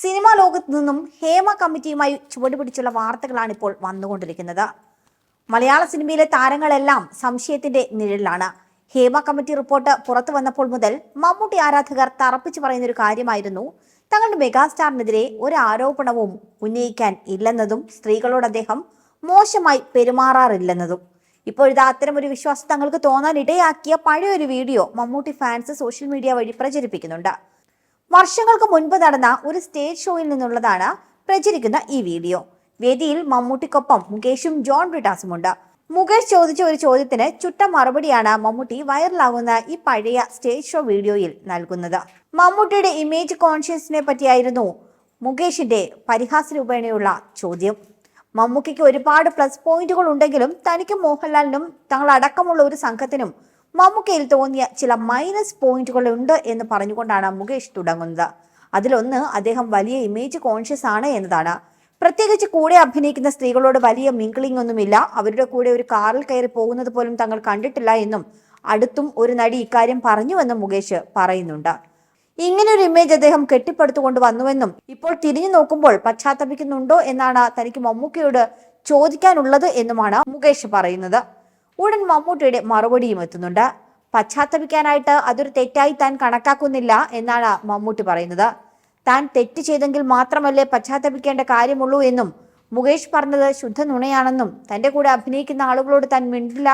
Cinema ലോകത്ത് നിന്നും ഹേമ കമ്മിറ്റിയുമായി ചുവടുപിടിച്ചുള്ള വാർത്തകളാണ് ഇപ്പോൾ വന്നുകൊണ്ടിരിക്കുന്നത്. മലയാള സിനിമയിലെ താരങ്ങളെല്ലാം സംശയത്തിന്റെ നിഴലിലാണ്. ഹേമ കമ്മിറ്റി റിപ്പോർട്ട് പുറത്തു വന്നപ്പോൾ മുതൽ മമ്മൂട്ടി ആരാധകർ തറപ്പിച്ചു പറയുന്ന ഒരു കാര്യമായിരുന്നു. തങ്ങളുടെ മെഗാസ്റ്റാറിനെതിരെ ഒരു ആരോപണവും ഉന്നയിക്കാൻ ഇല്ലെന്നതും സ്ത്രീകളോട് അദ്ദേഹം മോശമായി പെരുമാറാറില്ലെന്നതും. ഇപ്പോഴിതാ ഒരു വിശ്വാസം തങ്ങൾക്ക് തോന്നാൻ ഇടയാക്കിയ പഴയൊരു video Mammootty fans social media വഴി പ്രചരിപ്പിക്കുന്നുണ്ട്. വർഷങ്ങൾക്ക് മുൻപ് നടന്ന ഒരു സ്റ്റേജ് ഷോയിൽ നിന്നുള്ളതാണ് പ്രചരിക്കുന്ന ഈ വീഡിയോ. വേദിയിൽ മമ്മൂട്ടിക്കൊപ്പം മുകേഷും ജോൺ ബ്രിട്ടാസുമുണ്ട്. മുകേഷ് ചോദിച്ച ഒരു ചോദ്യത്തിന് ചുട്ട മറുപടിയാണ് മമ്മൂട്ടി വൈറലാകുന്ന ഈ പഴയ സ്റ്റേജ് ഷോ വീഡിയോയിൽ നൽകുന്നത്. മമ്മൂട്ടിയുടെ ഇമേജ് കോൺഷ്യസിനെ പറ്റിയായിരുന്നു മുകേഷിന്റെ പരിഹാസ രൂപേണയുള്ള ചോദ്യം. മമ്മൂക്കയ്ക്ക് ഒരുപാട് പ്ലസ് പോയിന്റുകൾ ഉണ്ടെങ്കിലും തനിക്കും മോഹൻലാലിനും തങ്ങളടക്കമുള്ള ഒരു സംഘത്തിനും മമ്മൂക്കയിൽ തോന്നിയ ചില മൈനസ് പോയിന്റുകൾ ഉണ്ട് എന്ന് പറഞ്ഞുകൊണ്ടാണ് മുകേഷ് തുടങ്ങുന്നത്. അതിലൊന്ന് അദ്ദേഹം വലിയ ഇമേജ് കോൺഷ്യസ് ആണ് എന്നതാണ്. പ്രത്യേകിച്ച് കൂടെ അഭിനയിക്കുന്ന സ്ത്രീകളോട് വലിയ മിങ്കിളിംഗ് ഒന്നുമില്ല. അവരുടെ കൂടെ ഒരു കാറിൽ കയറി പോകുന്നത് പോലും തങ്ങൾ കണ്ടിട്ടില്ല എന്നും അടുത്തും ഒരു നടി ഇക്കാര്യം പറഞ്ഞുവെന്നും മുകേഷ് പറയുന്നുണ്ട്. ഇങ്ങനെ ഒരു ഇമേജ് അദ്ദേഹം കെട്ടിപ്പടുത്തുകൊണ്ട് വന്നുവെന്നും ഇപ്പോൾ തിരിഞ്ഞു നോക്കുമ്പോൾ പശ്ചാത്തപിക്കുന്നുണ്ടോ എന്നാണ് തനിക്ക് മമ്മൂക്കയോട് ചോദിക്കാനുള്ളത് എന്നുമാണ് മുകേഷ് പറയുന്നത്. ഉടൻ മമ്മൂട്ടിയുടെ മറുപടിയും എത്തുന്നുണ്ട്. പശ്ചാത്തപിക്കാനായിട്ട് അതൊരു തെറ്റായി താൻ കണക്കാക്കുന്നില്ല എന്നാണ് മമ്മൂട്ടി പറയുന്നത്. താൻ തെറ്റ് ചെയ്തെങ്കിൽ മാത്രമല്ലേ പശ്ചാത്തപിക്കേണ്ട കാര്യമുള്ളൂ എന്നും മുകേഷ് പറഞ്ഞത് ശുദ്ധ നുണയാണെന്നും തന്റെ കൂടെ അഭിനയിക്കുന്ന ആളുകളോട് താൻ മിണ്ടില്ല.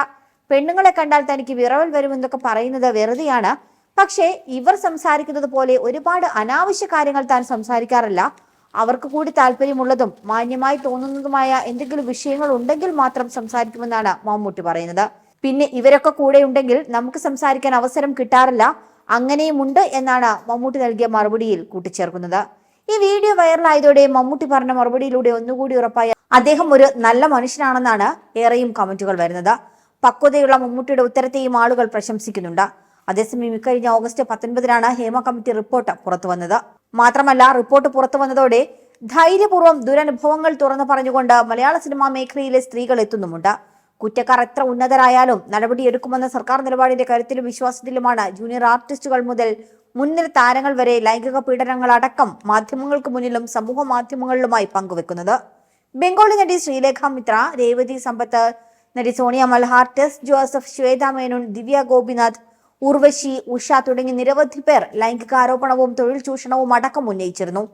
പെണ്ണുങ്ങളെ കണ്ടാൽ തനിക്ക് വിറവൽ വരുമെന്നൊക്കെ പറയുന്നത് വെറുതെയാണ്. പക്ഷേ ഇവർ സംസാരിക്കുന്നത് പോലെ ഒരുപാട് അനാവശ്യ കാര്യങ്ങൾ താൻ സംസാരിക്കാറില്ല. അവർക്ക് കൂടി താല്പര്യമുള്ളതും മാന്യമായി തോന്നുന്നതുമായ എന്തെങ്കിലും വിഷയങ്ങൾ ഉണ്ടെങ്കിൽ മാത്രം സംസാരിക്കുമെന്നാണ് മമ്മൂട്ടി പറയുന്നത്. പിന്നെ ഇവരൊക്കെ കൂടെ ഉണ്ടെങ്കിൽ നമുക്ക് സംസാരിക്കാൻ അവസരം കിട്ടാറില്ല. അങ്ങനെയുമുണ്ട് എന്നാണ് മമ്മൂട്ടി നൽകിയ മറുപടിയിൽ കൂട്ടിച്ചേർക്കുന്നത്. ഈ വീഡിയോ വൈറലായതോടെ മമ്മൂട്ടി പറഞ്ഞ മറുപടിയിലൂടെ ഒന്നുകൂടി ഉറപ്പായ അദ്ദേഹം ഒരു നല്ല മനുഷ്യനാണെന്നാണ് ഏറെയും കമന്റുകൾ വരുന്നത്. പക്വതയുള്ള മമ്മൂട്ടിയുടെ ഉത്തരത്തെയും ആളുകൾ പ്രശംസിക്കുന്നുണ്ട്. അതേസമയം ഇക്കഴിഞ്ഞ ഓഗസ്റ്റ് പത്തൊൻപതിനാണ് ഹേമ കമ്മിറ്റി റിപ്പോർട്ട് പുറത്തുവന്നത്. മാത്രമല്ല റിപ്പോർട്ട് പുറത്തു വന്നതോടെ ധൈര്യപൂർവം ദുരനുഭവങ്ങൾ തുറന്നു പറഞ്ഞുകൊണ്ട് മലയാള സിനിമാ മേഖലയിലെ സ്ത്രീകൾ എത്തുന്നുമുണ്ട്. കുറ്റക്കാർ എത്ര ഉന്നതരായാലും നടപടിയെടുക്കുമെന്ന സർക്കാർ നിലപാടിന്റെ കരുത്തിലും വിശ്വാസത്തിലുമാണ് ജൂനിയർ ആർട്ടിസ്റ്റുകൾ മുതൽ മുൻനിര താരങ്ങൾ വരെ ലൈംഗിക പീഡനങ്ങൾ അടക്കം മാധ്യമങ്ങൾക്ക് മുന്നിലും സമൂഹ മാധ്യമങ്ങളിലുമായി പങ്കുവെക്കുന്നത്. ബംഗാളി നടി ശ്രീലേഖ മിത്ര രേവതി സമ്പത്ത് നടി സോണിയ മൽഹാർ ടെസ് ജോസഫ് ശ്വേത മേനോൻ ദിവ്യ ഗോപിനാഥ് ഉർവശി ഉഷ തുടങ്ങി നിരവധി പേർ ലൈംഗിക ആരോപണവും തൊഴിൽ ചൂഷണവും അടക്കം ഉന്നയിച്ചിരുന്നു.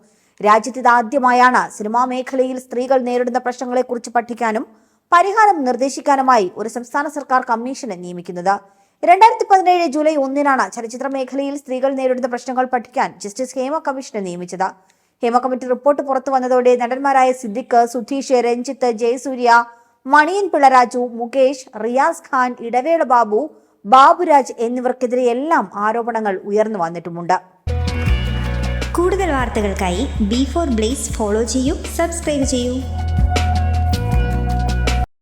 രാജ്യത്ത് ഇതാദ്യമായാണ് സിനിമാ മേഖലയിൽ സ്ത്രീകൾ നേരിടുന്ന പ്രശ്നങ്ങളെക്കുറിച്ച് പഠിക്കാനും പരിഹാരം നിർദ്ദേശിക്കാനുമായി ഒരു സംസ്ഥാന സർക്കാർ കമ്മീഷനെ നിയമിക്കുന്നത്. രണ്ടായിരത്തി പതിനേഴ് ജൂലൈ ഒന്നിനാണ് ചലച്ചിത്ര മേഖലയിൽ സ്ത്രീകൾ നേരിടുന്ന പ്രശ്നങ്ങൾ പഠിക്കാൻ ജസ്റ്റിസ് ഹേമ കമ്മീഷനെ നിയമിച്ചത്. ഹേമ കമ്മിറ്റി റിപ്പോർട്ട് പുറത്തു വന്നതോടെ നടന്മാരായ സിദ്ദിഖ് സുധീഷ് രഞ്ജിത്ത് ജയസൂര്യ മണിയൻ പിളരാജു മുകേഷ് റിയാസ് ഖാൻ ഇടവേള ബാബു ബാബുരാജ് എന്നിവർക്കെതിരെയെല്ലാം ആരോപണങ്ങൾ ഉയർന്നു വന്നിട്ടുമുണ്ട്. കൂടുതൽ വാർത്തകൾക്കായി ബി ഫോർ ബ്ലേസ് ഫോളോ ചെയ്യൂ സബ്സ്ക്രൈബ് ചെയ്യൂ.